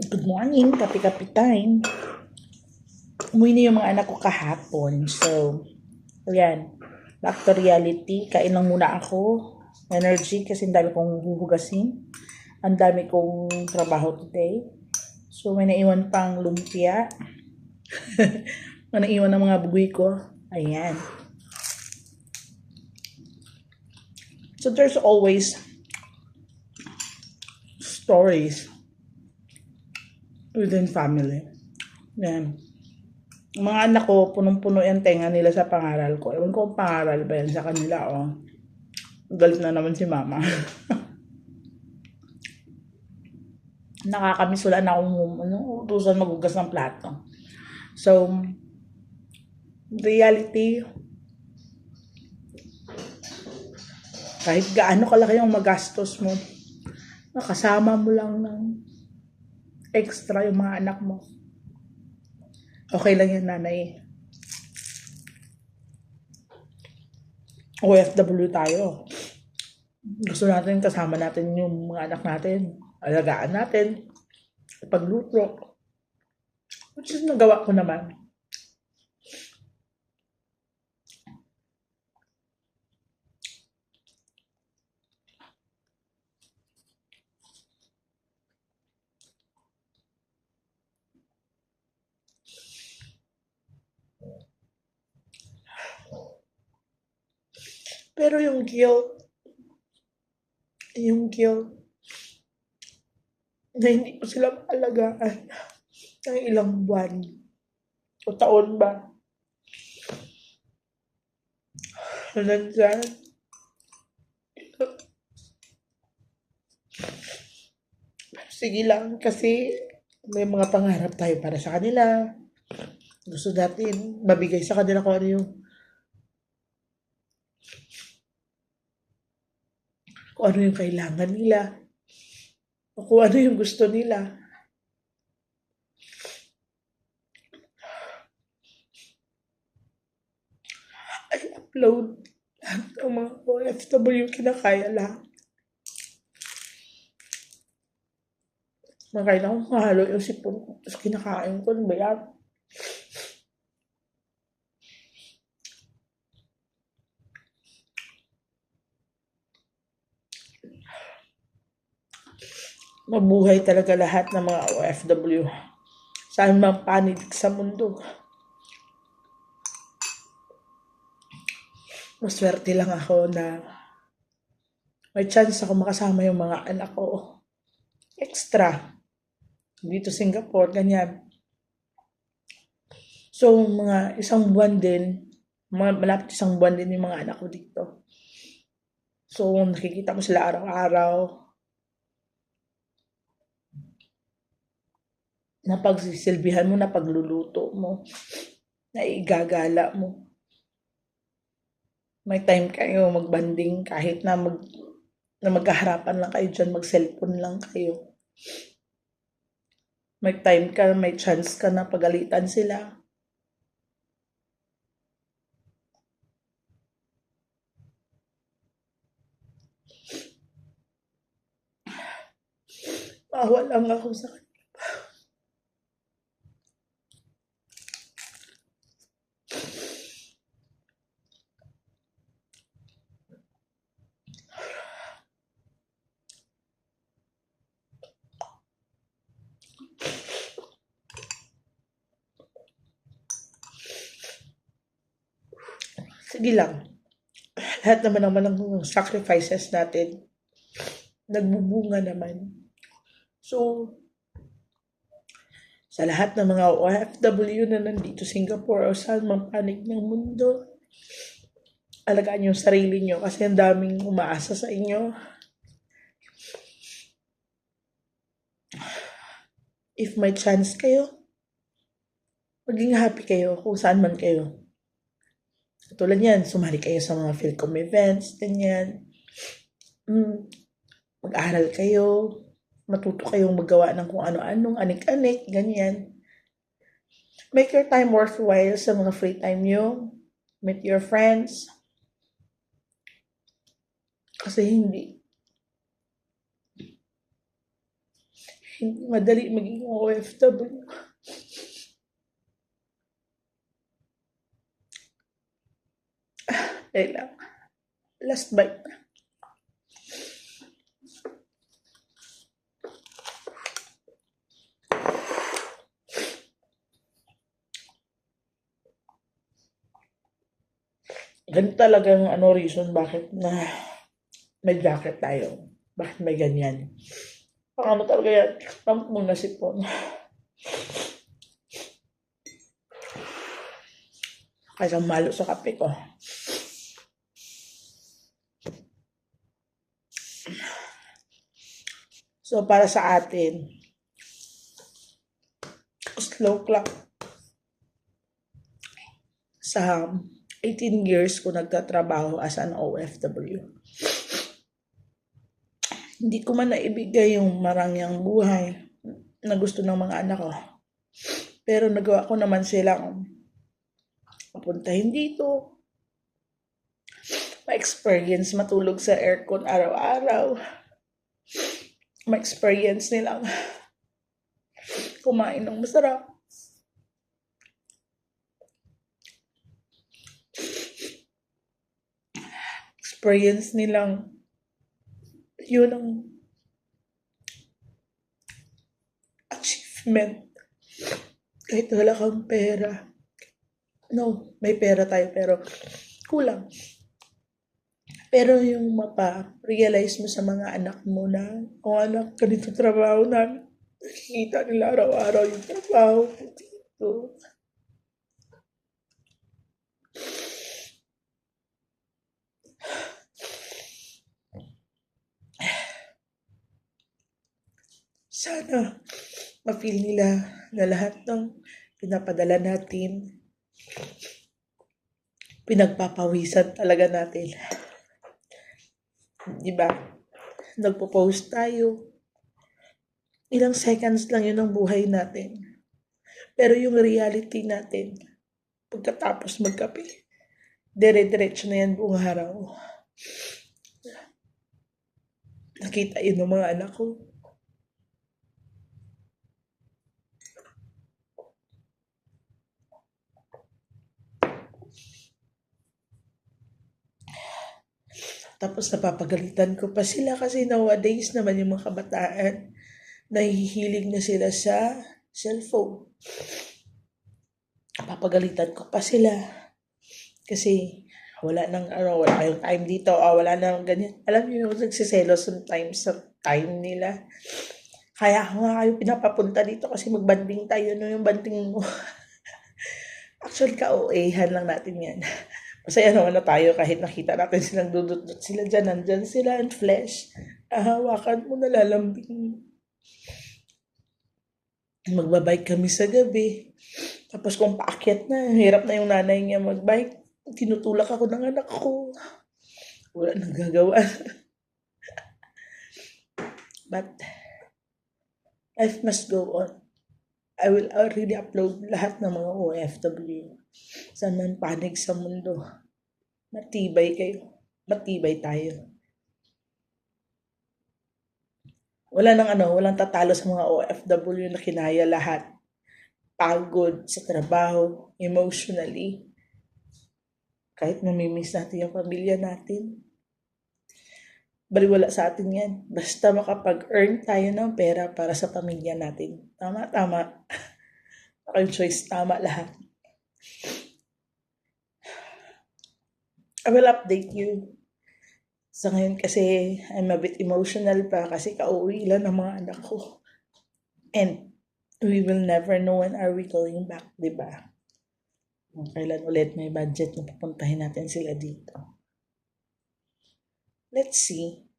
Good morning, kapi-kapi time. Umuwi na yung mga anak ko kahapon. So, ayan. Back to reality. Kain lang muna ako. Energy kasi ang dami kong huhugasin. Ang dami kong trabaho today. So, may naiwan pang lumpia. may naiwan ng mga bugoy ko. Ayan. So, there's always stories within family. Yan. Mga anak ko, punong-puno yung tenga nila sa pangaral ko. Ewan ko kung pangaral ba yan sa kanila, oh. Galit na naman si mama. Nakakamiss wala na akong ano, utusan magugas ng plato. So, reality, kahit gaano kalaki yung magastos mo, nakasama mo lang ng extra yung mga anak mo. Okay lang yan, nanay. OFW tayo. Gusto natin kasama natin yung mga anak natin. Alagaan natin. Pagluto. Which is nagawa ko naman. Pero yung guilt, yung guilt, na hindi ko sila maalagaan ng ilang buwan o taon ba. Nandyan. Sige lang kasi may mga pangarap tayo para sa kanila. Gusto natin mabigay sa kanila kung ano yung kung ano yung kailangan nila, o kung ano yung gusto nila. I upload lahat ng mga OFW kinakaya lahat. Makain akong mahalo yung sipon ko. Tapos kinakain ko. Ano ba? Mabuhay talaga lahat ng mga OFW. Saan man panig sa mundo. Maswerte lang ako na may chance ako makasama yung mga anak ko. Extra. Dito Singapore, ganyan. So, mga isang buwan din, mga malapit isang buwan din yung mga anak ko dito. So, nakikita ko sila araw-araw. Na pagsisilbihan mo, na pagluluto mo, na igagala mo. May time kayo magbanding kahit na mag na magkaharapan lang kayo dyan, mag-cellphone lang kayo. May time ka, may chance ka na pagalitan sila. Maawa lang ako sa kanila. Sige lang. Lahat naman naman ng sacrifices natin, nagbubunga naman. So, sa lahat ng mga OFW na nandito Singapore o saan mang panig ng mundo, alagaan yung sarili nyo kasi ang daming umaasa sa inyo. If may chance kayo, maging happy kayo kung saan man kayo. Tulad yan, sumali kayo sa mga Philcom events, ganyan. Mm, mag-aral kayo, matuto kayong magawa ng kung ano-anong anik-anik, ganyan. Make your time worthwhile sa mga free time nyo. Meet your friends. Kasi hindi. Hindi madali maging OFW. Dahil lang. Last bite na. Ganito talagang ano reason bakit na may jacket tayo. Bakit may ganyan. Ang ano talaga yan. Pump muna sipon. Kaya malo sa kape ko. So, para sa atin, slow clock. Sa 18 years ko nagtatrabaho as an OFW. Hindi ko man naibigay yung marangyang buhay na gusto ng mga anak ko. Pero nagawa ko naman silang papuntahin dito. Ma-experience matulog sa aircon araw-araw. Ma-experience nilang kumain ng masarap. Experience nilang yun ang achievement. Kahit wala kang pera. No, may pera tayo pero kulang. Pero yung mapa-realize mo sa mga anak mo na, o anak, ganito trabaho namin. Nakikita nila araw-araw yung trabaho ko dito. Sana ma-feel nila na lahat ng pinapadala natin, pinagpapawisan talaga natin. Di ba? Nagpo-post tayo. Ilang seconds lang yun ang buhay natin. Pero yung reality natin, pagkatapos magkape, dire-diretso na yan buong araw. Nakita yun ng mga anak ko. Tapos napapagalitan ko pa sila kasi nowadays naman yung mga kabataan, nahihilig na sila sa cellphone. Napapagalitan ko pa sila. Kasi wala nang ano, wala kayong time dito, ah, wala nang ganyan. Alam niyo yung nagsiselo sometimes sa time nila. Kaya ako nga kayo pinapapunta dito kasi magbanding tayo no yung banding mo. Actually, ka-OA-han lang natin yan. Masaya naman na tayo kahit nakita natin silang dudot-dot sila dyan. Nandyan sila in flesh. Hahawakan mo, nalalambing. Magbabike kami sa gabi. Tapos kung paakyat na, hirap na yung nanay niya magbike. Tinutulak ako ng anak ko. Wala nang gagawa. But, life must go on. I will already upload lahat ng mga OFW. Saan man panig sa mundo. Matibay kayo. Matibay tayo. Wala nang ano, walang tatalo sa mga OFW na kinaya lahat. Pagod sa trabaho, emotionally. Kahit namimiss natin yung pamilya natin. Baliwala sa atin yan. Basta makapag-earn tayo ng pera para sa pamilya natin. Tama, tama. Aking choice, tama lahat. I will update you. Sa ngayon kasi I'm a bit emotional pa kasi kauwi lang ng mga anak ko. And we will never know when are we going back, di ba? Kailan ulit may budget na pupuntahin natin sila dito. Let's see.